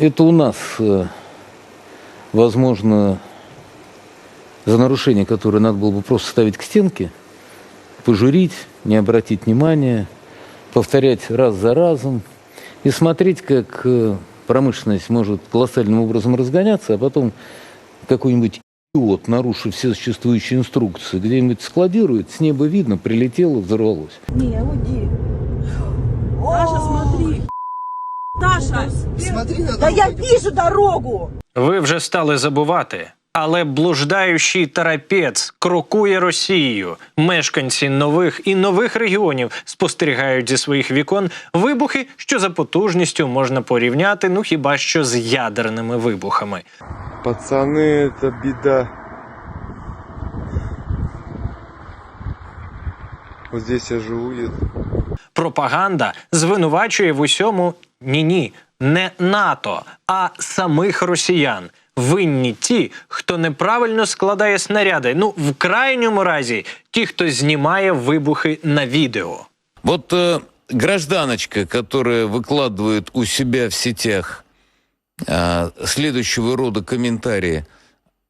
Это у нас, э, возможно, за нарушение, которое надо было бы просто ставить к стенке, пожурить, не обратить внимания, повторять раз за разом и смотреть, как э, промышленность может колоссальным образом разгоняться, а потом какой-нибудь идиот, нарушив все существующие инструкции, где-нибудь складирует, с неба видно, прилетело, взорвалось. Не, уйди. Даша, Смотри на да я вижу дорогу. Ви вже стали забувати. Але блуждаючий тарапець крокує Росією. Мешканці нових і нових регіонів спостерігають зі своїх вікон вибухи, що за потужністю можна порівняти, ну хіба що з ядерними вибухами. Пацаны, это беда. Вот здесь я живу. Пропаганда звинувачує в усьому ні-ні, не НАТО, а самих росіян. Винні ті, хто неправильно складає снаряди. Ну, в крайньому разі, ті, хто знімає вибухи на відео. Вот э, гражданочка, которая выкладывает у себя в сетях э, следующего рода комментарии,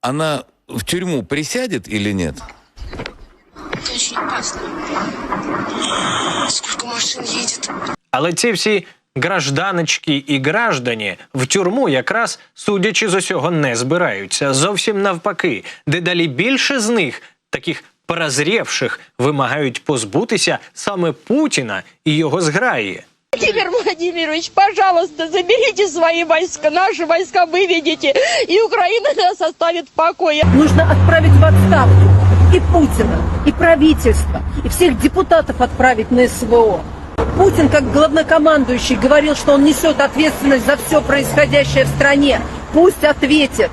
она в тюрьму присядет или нет? Это очень опасно. Сколько машин едет? Але ці всі гражданочки і граждані в тюрму якраз, судячи з усього, не збираються. Зовсім навпаки, дедалі більше з них, таких прозрівших, вимагають позбутися саме Путіна і його зграї. Владимир Владимирович, пожалуйста, заберите свои войска, наши войска выведите, и Украина нас оставит в покое. Нужно отправить в отставку и Путина, и правительство, и всех депутатов отправить на СВО. Путин, как главнокомандующий, говорил, что он несет ответственность за все происходящее в стране. Пусть ответит.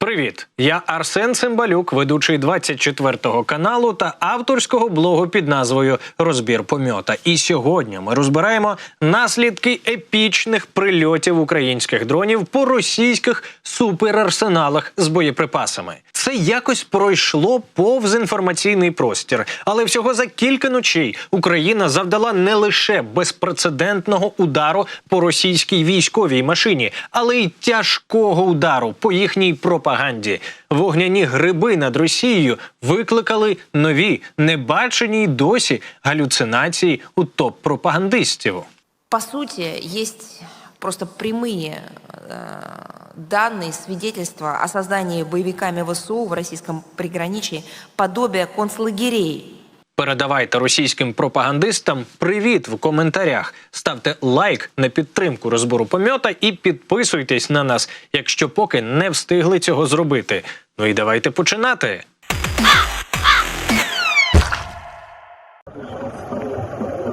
Привіт, я Арсен Цимбалюк, ведучий 24 каналу та авторського блогу під назвою Розбір помьота. І сьогодні ми розбираємо наслідки епічних прильотів українських дронів по російських суперарсеналах з боєприпасами. Це якось пройшло повз інформаційний простір, але всього за кілька ночей Україна завдала не лише безпрецедентного удару по російській військовій машині, але й тяжкого удару по їхній пропаганді Вогняні гриби над Росією викликали нові, небачені й досі галюцинації у топ-пропагандистів. По сути, есть просто прямые э, данные, свидетельства о создании боевиками ВСУ в российском приграничии подобия концлагерей. Передавайте російським пропагандистам привіт в коментарях. Ставте лайк на підтримку розбору помьота і підписуйтесь на нас, якщо поки не встигли цього зробити. Ну і давайте починати.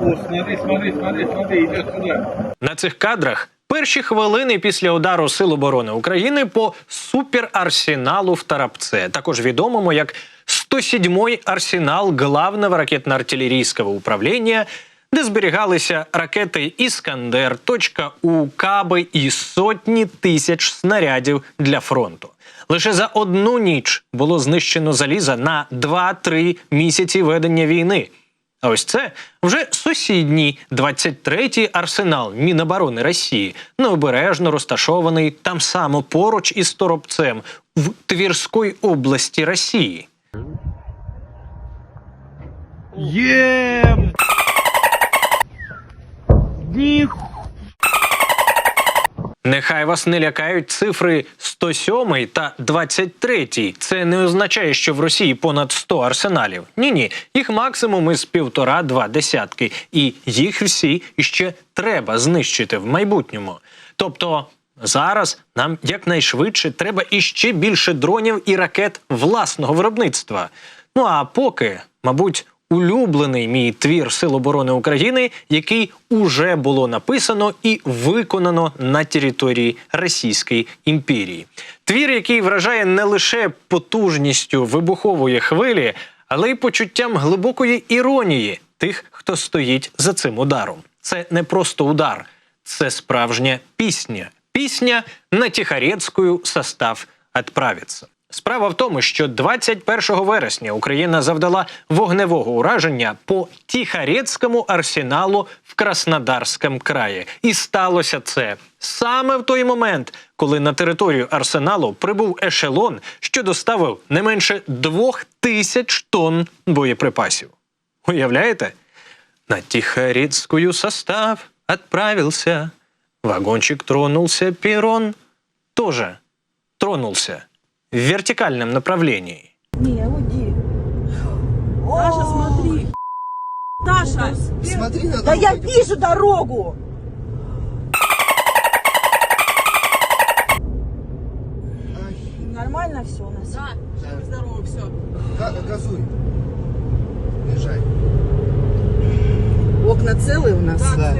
О, смотри, смотри, смотри, смотри, идет сюда. На цих кадрах перші хвилини після удару Сил оборони України по суперарсеналу в Тарапце, також відомому як 107-й арсенал главного ракетно-артилерійського управління, де зберігалися ракети Іскандер, точка У, каби і сотні тисяч снарядів для фронту. Лише за одну ніч було знищено заліза на 2-3 місяці ведення війни. А ось це вже сусідній 23-й арсенал Міноборони Росії, необережно розташований там само поруч із Торопцем в Твірській області Росії. Є! Них... Нехай вас не лякають цифри 107 та 23. Це не означає, що в Росії понад 100 арсеналів. Ні, ні, їх максимум із півтора-два десятки, і їх всі ще треба знищити в майбутньому. Тобто зараз нам якнайшвидше треба іще більше дронів і ракет власного виробництва. Ну а поки, мабуть, улюблений мій твір Сил оборони України, який уже було написано і виконано на території Російської імперії. Твір, який вражає не лише потужністю вибухової хвилі, але й почуттям глибокої іронії тих, хто стоїть за цим ударом. Це не просто удар, це справжня пісня. Пісня на Тихорецькую состав відправиться. Справа в тому, що 21 вересня Україна завдала вогневого ураження по Тихорецькому арсеналу в Краснодарському краї. І сталося це саме в той момент, коли на територію арсеналу прибув ешелон, що доставив не менше двох тисяч тонн боєприпасів. Уявляєте? На Тихорецкую состав отправился. Вагончик тронулся, перрон тоже тронулся в вертикальном направлении. Не, уйди. Даша, смотри. Даша, Смотри на да дорогу. я вижу дорогу. Нормально все у нас? Да, здорово, все. Га- Газуй. Уезжай. Окна целые у нас? Да.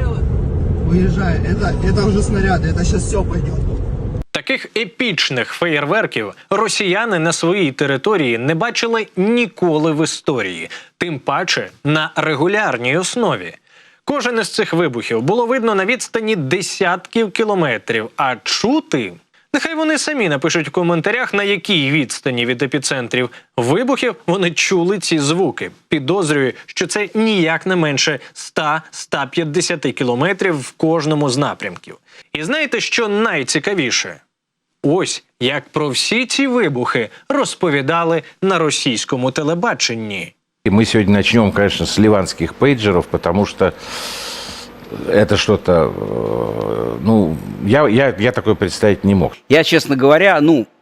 Уезжай. Это, это уже снаряды. Это сейчас все пойдет. Таких епічних феєрверків росіяни на своїй території не бачили ніколи в історії, тим паче на регулярній основі. Кожен із цих вибухів було видно на відстані десятків кілометрів, а чути. Нехай вони самі напишуть в коментарях, на якій відстані від епіцентрів вибухів вони чули ці звуки. Підозрюю, що це ніяк не менше 100-150 кілометрів в кожному з напрямків. І знаєте, що найцікавіше? Ось як про всі ці вибухи розповідали на російському телебаченні. И мы сегодня начнем, конечно, с ливанских пейджеров, потому что это что-то, э, ну, я, я, я такое представить не мог. Я, честно говоря, ну, э,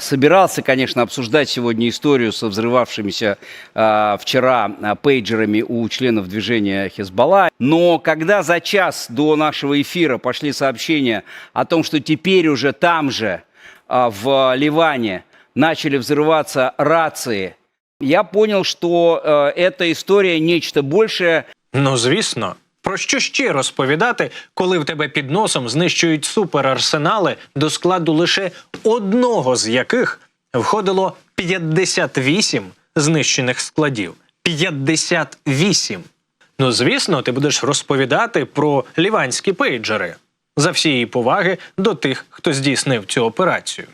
собирался, конечно, обсуждать сегодня историю со взрывавшимися э, вчера э, пейджерами у членов движения Хезбалла. Но когда за час до нашего эфира пошли сообщения о том, что теперь уже там же, э, в Ливане, начали взрываться рации, я понял, что э, эта история нечто большее, Ну, звісно, про що ще розповідати, коли в тебе під носом знищують суперарсенали, до складу лише одного з яких входило 58 знищених складів. 58! Ну, звісно, ти будеш розповідати про ліванські пейджери за всієї поваги до тих, хто здійснив цю операцію.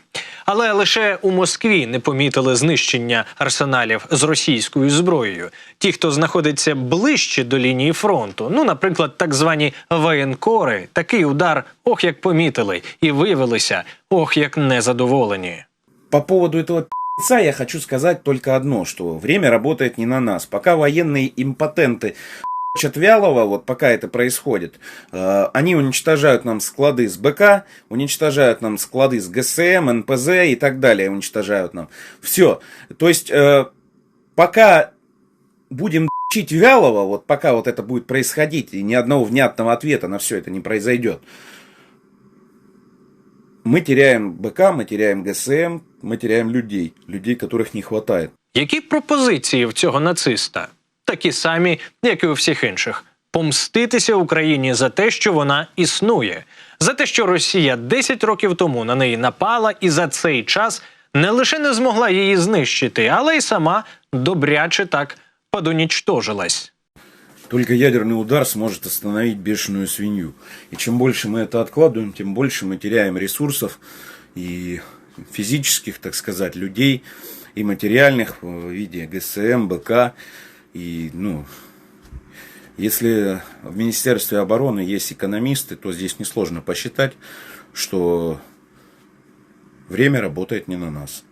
Але лише у Москві не помітили знищення арсеналів з російською зброєю. Ті, хто знаходиться ближче до лінії фронту, ну, наприклад, так звані воєнкори, такий удар ох як помітили і виявилися ох як незадоволені. По поводу этого пи***ца я хочу сказать только одно, что время работает не на нас. Пока военные импотенты от Вялого, вот пока это происходит, э, они уничтожают нам склады с БК, уничтожают нам склады с ГСМ, НПЗ и так далее, уничтожают нам. Все. То есть, э, пока будем чить Вялого, вот пока вот это будет происходить, и ни одного внятного ответа на все это не произойдет, мы теряем БК, мы теряем ГСМ, мы теряем людей, людей, которых не хватает. Які пропозиції в цього нациста? Такі самі, як і у всіх інших. Помститися Україні за те, що вона існує, за те, що Росія 10 років тому на неї напала і за цей час не лише не змогла її знищити, але й сама добряче так подунічтожилась. Только ядерный удар сможет остановить бешеную свинью. И чем больше мы это откладываем, тем больше мы теряем ресурсов и физических, так сказать, людей, и материальных в виде ГСМ, БК. И, ну, если в Министерстве обороны есть экономисты, то здесь несложно посчитать, что время работает не на нас.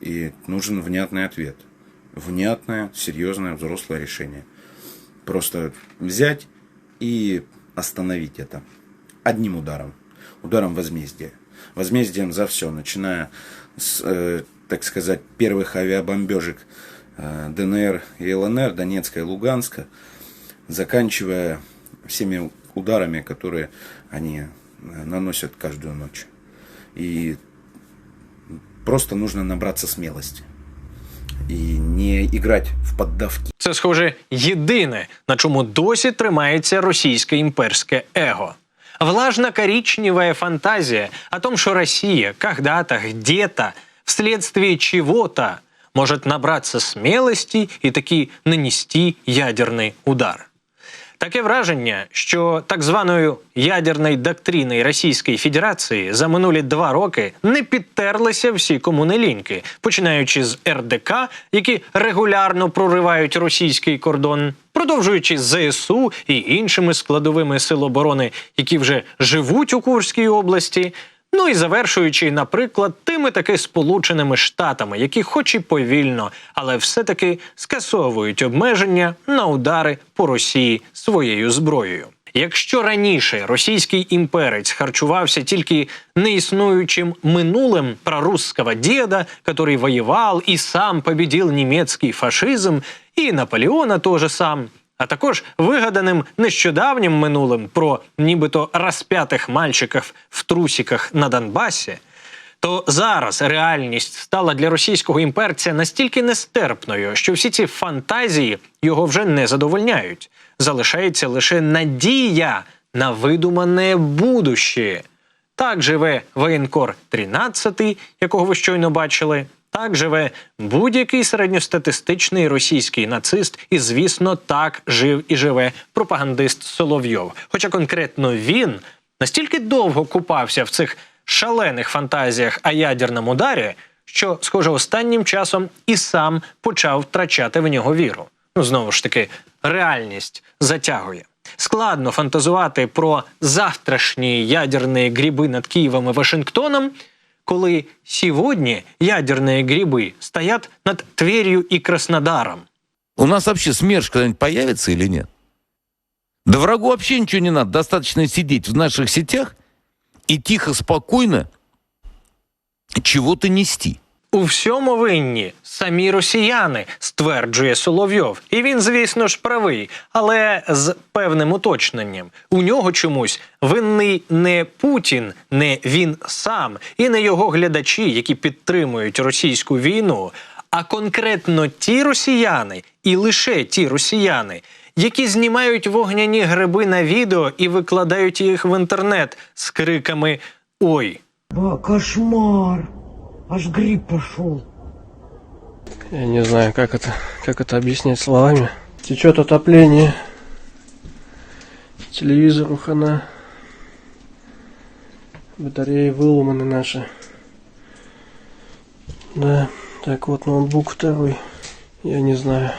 И нужен внятный ответ. Внятное, серьезное, взрослое решение. Просто взять и остановить это. Одним ударом. Ударом возмездия. Возмездием за все, начиная с, э, так сказать, первых авиабомбежек ДНР и ЛНР, Донецка и Луганска, заканчивая всеми ударами, которые они э, наносят каждую ночь. И просто нужно набраться смелости. И не играть в поддавки. Це, схоже, єдине, на чому досі тримається російське імперське его. Влажно коричневая фантазия о том, что Россия когда-то, где-то, вследствие чего-то может набраться смелости и таки нанести ядерный удар. Таке враження, що так званою ядерною доктриною Російської Федерації за минулі два роки не підтерлися всі комунеліньки, починаючи з РДК, які регулярно проривають російський кордон, продовжуючи з ЗСУ і іншими складовими сил оборони, які вже живуть у Курській області. Ну і завершуючи, наприклад, тими таки Сполученими Штатами, які, хоч і повільно, але все-таки скасовують обмеження на удари по Росії своєю зброєю. Якщо раніше російський імперець харчувався тільки неіснуючим минулим прорусского деда, который воевал и сам победил немецкий фашизм, і Наполеона тоже сам, а також вигаданим нещодавнім минулим про нібито розп'ятих мальчиків в трусіках на Донбасі, то зараз реальність стала для російського імперця настільки нестерпною, що всі ці фантазії його вже не задовольняють. Залишається лише надія на видумане будуще. Так живе воєнкор 13, якого ви щойно бачили. Так живе будь-який середньостатистичний російський нацист, і, звісно, так жив і живе пропагандист Соловйов. Хоча конкретно він настільки довго купався в цих шалених фантазіях о ядерному ударі, що, схоже, останнім часом і сам почав втрачати в нього віру. Ну, знову ж таки, реальність затягує. Складно фантазувати про завтрашні ядерні гриби над Києвом і Вашингтоном, коли сьогодні ядерні гриби стоять над Тверью і Краснодаром. У нас вообще СМЕРШ когда-нибудь появится или нет? Да врагу вообще ничего не надо. Достаточно сидеть в наших сетях и тихо, спокойно чего-то нести. У всьому винні самі росіяни, стверджує Соловйов. І він, звісно ж, правий, але з певним уточненням. У нього чомусь винний не Путін, не він сам і не його глядачі, які підтримують російську війну, а конкретно ті росіяни, і лише ті росіяни, які знімають вогняні гриби на відео і викладають їх в інтернет з криками Ой. Кошмар. Аж гриб пошел. Я не знаю, как это, как это объяснять словами. Течет отопление. Телевизору хана. Батареи выломаны наши. Да, так вот ноутбук второй. Я не знаю.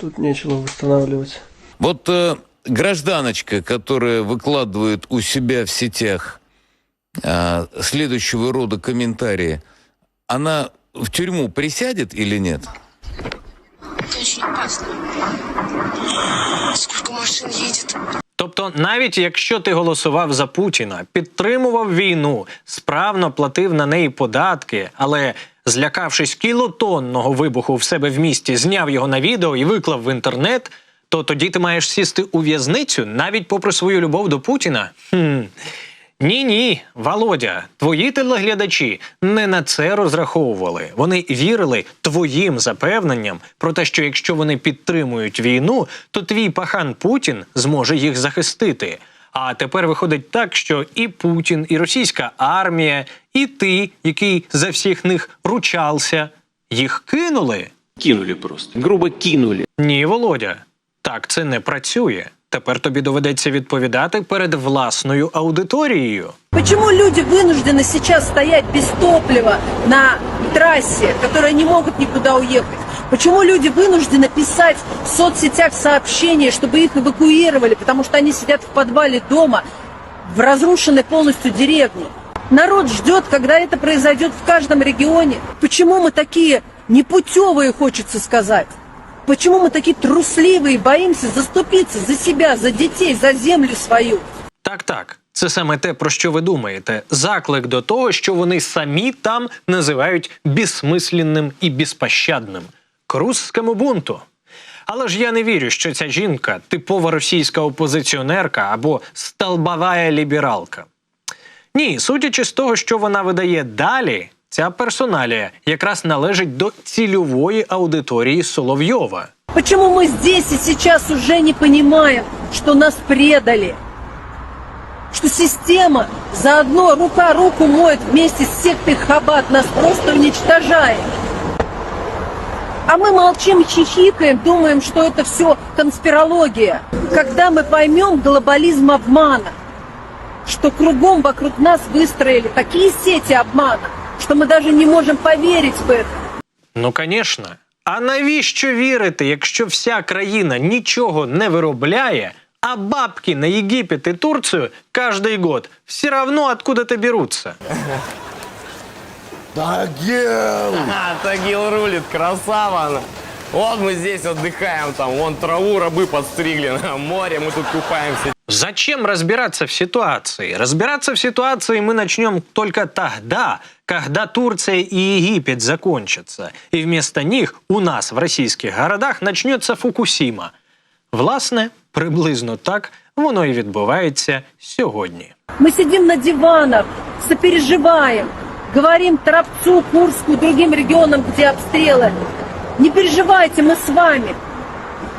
Тут нечего восстанавливать. Вот э, гражданочка, которая выкладывает у себя в сетях э, следующего рода комментарии, она в тюрьму присядет или нет? Это очень опасно. Сколько машин едет? Тобто, навіть якщо ти голосував за Путіна, підтримував війну, справно платив на неї податки, але злякавшись кілотонного вибуху в себе в місті, зняв його на відео і виклав в інтернет, то тоді ти маєш сісти у в'язницю навіть попри свою любов до Путіна. Хм. Ні, ні, Володя, твої телеглядачі не на це розраховували. Вони вірили твоїм запевненням про те, що якщо вони підтримують війну, то твій пахан Путін зможе їх захистити. А тепер виходить так, що і Путін, і російська армія, і ти, який за всіх них ручався, їх кинули. Кинули просто. Грубо кинули. Ні, Володя, так це не працює. Тепер тобі доведеться відповідати перед власною аудиторією. Почему люди вынуждены сейчас стоять без топлива на трассе, которые не могут никуда уехать? Почему люди вынуждены писать в соцсетях сообщения, чтобы их эвакуировали, потому что они сидят в подвале дома в разрушенной полностью деревне? Народ ждет, когда это произойдет в каждом регионе. Почему мы такие непутевые, хочется сказать? Почему мы такие трусливые, боимся заступиться за себя, за детей, за землю свою? Так, так, це саме те, про що ви думаєте. Заклик до того, що вони самі там називають безсмисленним і безпощадним к бунту. Але ж я не вірю, що ця жінка типова російська опозиціонерка або столбова лібералка. Ні, судячи з того, що вона видає далі, ця персоналія якраз належить до цільової аудиторії Соловйова. Почему мы здесь и сейчас уже не понимаем, что нас предали? Что система заодно рука руку моет вместе с сектой Хаббат, нас просто уничтожает. А мы молчим, хихикаем, думаем, что это все конспирология. Когда мы поймем глобализм обмана, что кругом вокруг нас выстроили такие сети обмана, что мы даже не можем поверить в это. Ну, звісно. А навіщо вірити, якщо вся країна нічого не виробляє, а бабки на Єгипет і Турцію кожний год все равно откуда-то беруться? Тагил рулит, красава она. Вот мы здесь отдыхаем, там, вон траву рабы подстригли, на море мы тут купаемся. Зачем разбираться в ситуации? Разбираться в ситуации мы начнем только тогда, когда Турция и Египет закончатся, и вместо них у нас в российских городах начнется Фукусіма. Власне, приблизно так воно і відбувається сьогодні. Мы сидим на диванах, сопереживаем, говорим Тропцу, Курску, другим регионам, где обстрелы. Не переживайте, мы с вами.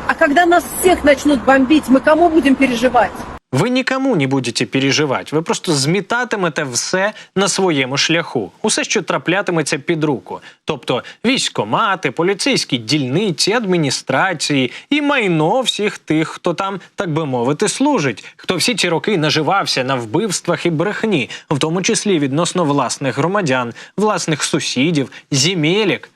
А когда нас всех начнут бомбить, мы кому будем переживать? Ви нікому не будете переживати, ви просто змітатимете все на своєму шляху, усе, що траплятиметься під руку, тобто військомати, поліцейські дільниці, адміністрації і майно всіх тих, хто там, так би мовити, служить, хто всі ці роки наживався на вбивствах і брехні, в тому числі відносно власних громадян, власних сусідів, зімелік.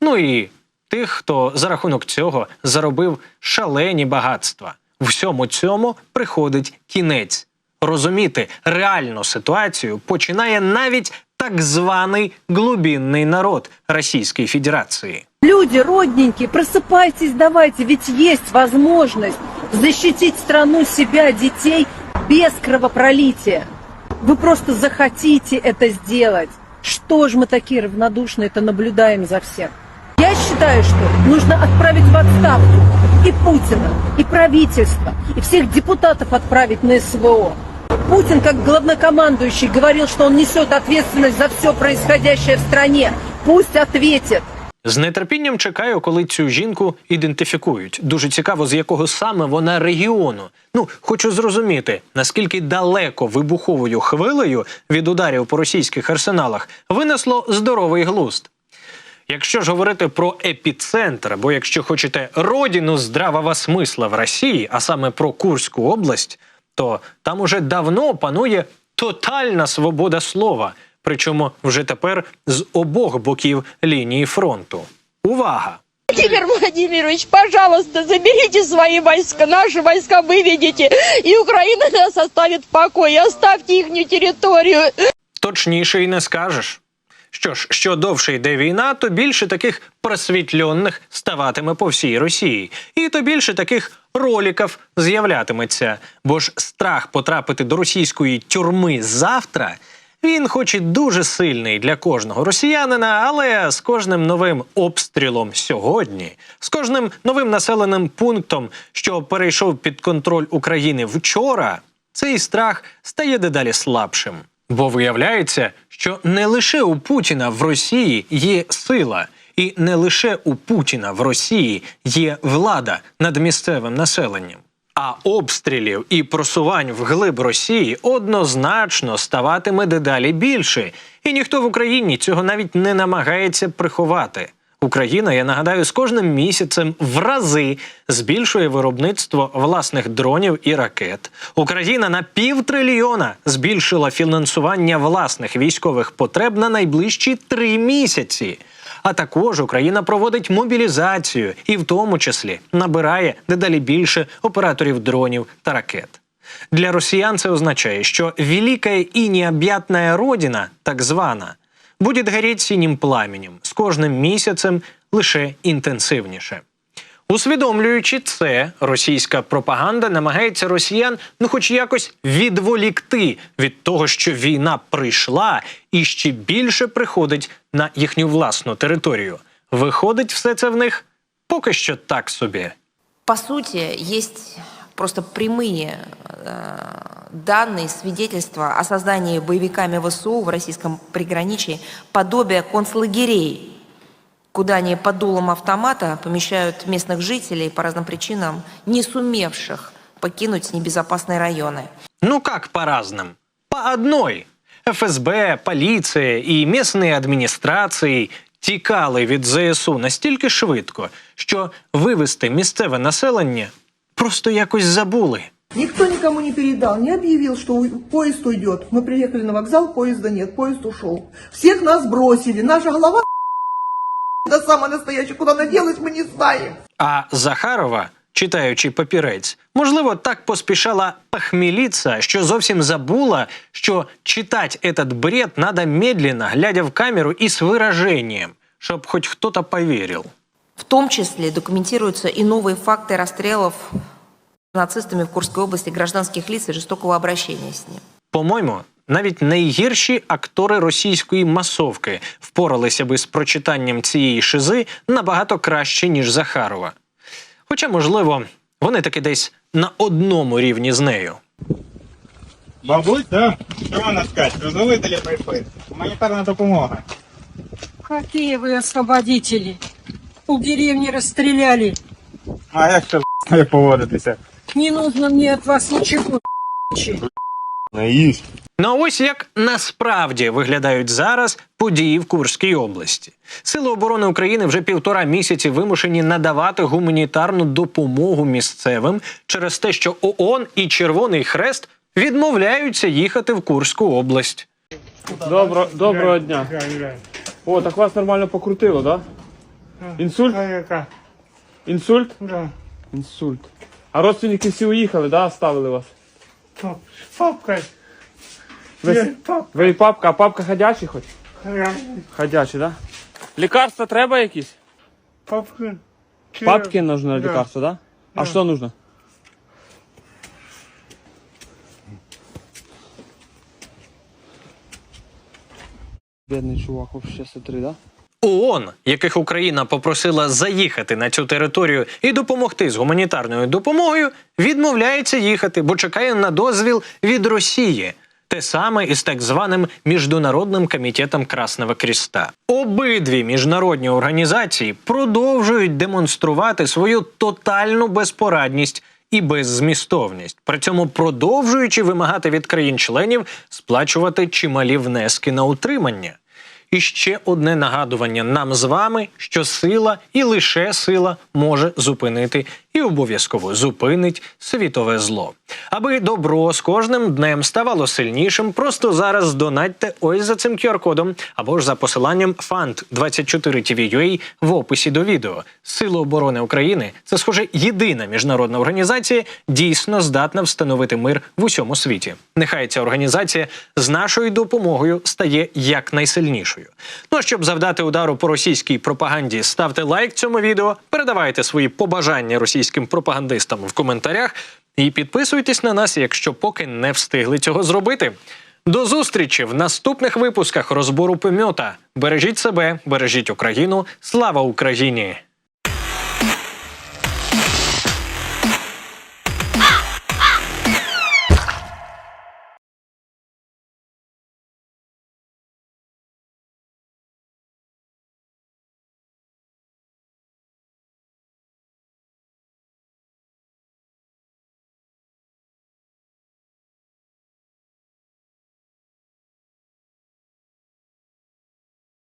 Ну і тих, хто за рахунок цього заробив шалені багатства. Всьому цьому приходить кінець. Розуміти реальну ситуацію починає навіть так званий глубинний народ Російської Федерації. Люди, родненькие, просыпайтесь, давайте, ведь есть возможность защитить страну, себя, детей без кровопролития. Вы просто захотите это сделать. Что ж мы такие равнодушные это наблюдаем за всем? Считаю, что нужно отправить в отставку и Путина, и правительство, и всех депутатов отправить на СВО. Путин, как главнокомандующий, говорил, что он несет ответственность за все происходящее в стране. Пусть ответит. З нетерпінням чекаю, коли цю жінку ідентифікують. Дуже цікаво, з якого саме вона регіону. Ну, хочу зрозуміти, наскільки далеко вибуховою хвилею від ударів по російських арсеналах винесло здоровий глузд. Якщо ж говорити про епіцентр, або якщо хочете родину здравого смисла в Росії, а саме про Курську область, то там уже давно панує тотальна свобода слова, причому вже тепер з обох боків лінії фронту. Увага! Владимир Владимирович, пожалуйста, заберите свои войска, наши войска выведите, и Украина нас оставит в покое, оставьте их территорию. Точніше й не скажеш. Що ж, що довше йде війна, то більше таких просвітльонних ставатиме по всій Росії, і то більше таких роліків з'являтиметься. Бо ж страх потрапити до російської тюрми завтра. Він, хоч і дуже сильний для кожного росіянина, але з кожним новим обстрілом сьогодні, з кожним новим населеним пунктом, що перейшов під контроль України вчора, цей страх стає дедалі слабшим. Бо виявляється, що не лише у Путіна в Росії є сила, і не лише у Путіна в Росії є влада над місцевим населенням. А обстрілів і просувань вглиб Росії однозначно ставатиме дедалі більше, і ніхто в Україні цього навіть не намагається приховати. Україна, я нагадаю, з кожним місяцем в рази збільшує виробництво власних дронів і ракет. Україна на півтрильйона збільшила фінансування власних військових потреб на найближчі три місяці. А також Україна проводить мобілізацію і в тому числі набирає дедалі більше операторів дронів та ракет. Для росіян це означає, що велика і необ'ятна родина, так звана, буде гореть синім пламенем з кожним місяцем лише інтенсивніше. Усвідомлюючи це, російська пропаганда намагається росіян ну хоч якось відволікти від того, що війна прийшла і ще більше приходить на їхню власну територію. Виходить все це в них поки що так собі. По сути, есть просто прямые э, данные, свидетельства о создании боевиками ВСУ в российском приграничии подобия концлагерей, куда они под дулом автомата помещают местных жителей по разным причинам, не сумевших покинуть небезопасные районы. Ну как по разным? По одной. ФСБ, полиция и местные администрации тікали від ЗСУ настільки швидко, що вивести місцеве населення просто якось забули. Никто никому не передал, не объявил, что у- поезд уйдет. Мы приехали на вокзал, поезда нет, поезд ушел. Всех нас бросили, наша голова да самая настоящая, куда она делась, мы не знаем. А Захарова, читаючи папірець, можливо, так поспішала похміліться, що зовсім забула, що читати этот бред надо медленно, глядя в камеру і з вираженням, щоб хоч хто-то повірив. В том числе документируются и новые факты расстрелов нацистами в Курской области гражданских лиц и жестокого обращения с ним. По-моєму, навіть найгірші актори російської масовки впоралися би з прочитанням цієї шизи набагато краще, ніж Захарова. Хоча, можливо, вони таки десь на одному рівні з нею. Бабуль, да? Що вона скаже? Що видали прийшли? Гуманітарна допомога. Какие вы освободители? Пол деревни расстреляли. А як ще з поводитися? Не нужно мне от вас ничего. Наїсть. Ну ось як насправді виглядають зараз події в Курській області. Сили оборони України вже півтора місяці вимушені надавати гуманітарну допомогу місцевим через те, що ООН і Червоний Хрест відмовляються їхати в Курську область. Добро, доброго дня. О, так вас нормально покрутило, да? Інсульт? Інсульт? Інсульт. А родственники всі уїхали, да? Оставили вас? Папка. Ви, ви і папка, а папка ходячий хоч? Ходячий, да? Лікарства треба якісь? Папка. Папке нужно лекарство, да? А что нужно? Бедный чувак, вообще смотри, да? ООН, яких Україна попросила заїхати на цю територію і допомогти з гуманітарною допомогою, відмовляється їхати, бо чекає на дозвіл від Росії. Те саме і з так званим міжнародним комітетом Красного Кріста. Обидві міжнародні організації продовжують демонструвати свою тотальну безпорадність і беззмістовність, при цьому продовжуючи вимагати від країн-членів сплачувати чималі внески на утримання. І ще одне нагадування. Нам з вами, що сила і лише сила може зупинити і обов'язково зупинить світове зло. Аби добро з кожним днем ставало сильнішим, просто зараз донатьте ось за цим QR-кодом або ж за посиланням Fund 24 tvua в описі до відео. Сили оборони України це схоже єдина міжнародна організація, дійсно здатна встановити мир в усьому світі. Нехай ця організація з нашою допомогою стає якнайсильнішою. Ну а щоб завдати удару по російській пропаганді, ставте лайк цьому відео, передавайте свої побажання російським пропагандистам в коментарях і підписуйтесь на нас, якщо поки не встигли цього зробити. До зустрічі в наступних випусках розбору помьота. Бережіть себе, бережіть Україну. Слава Україні!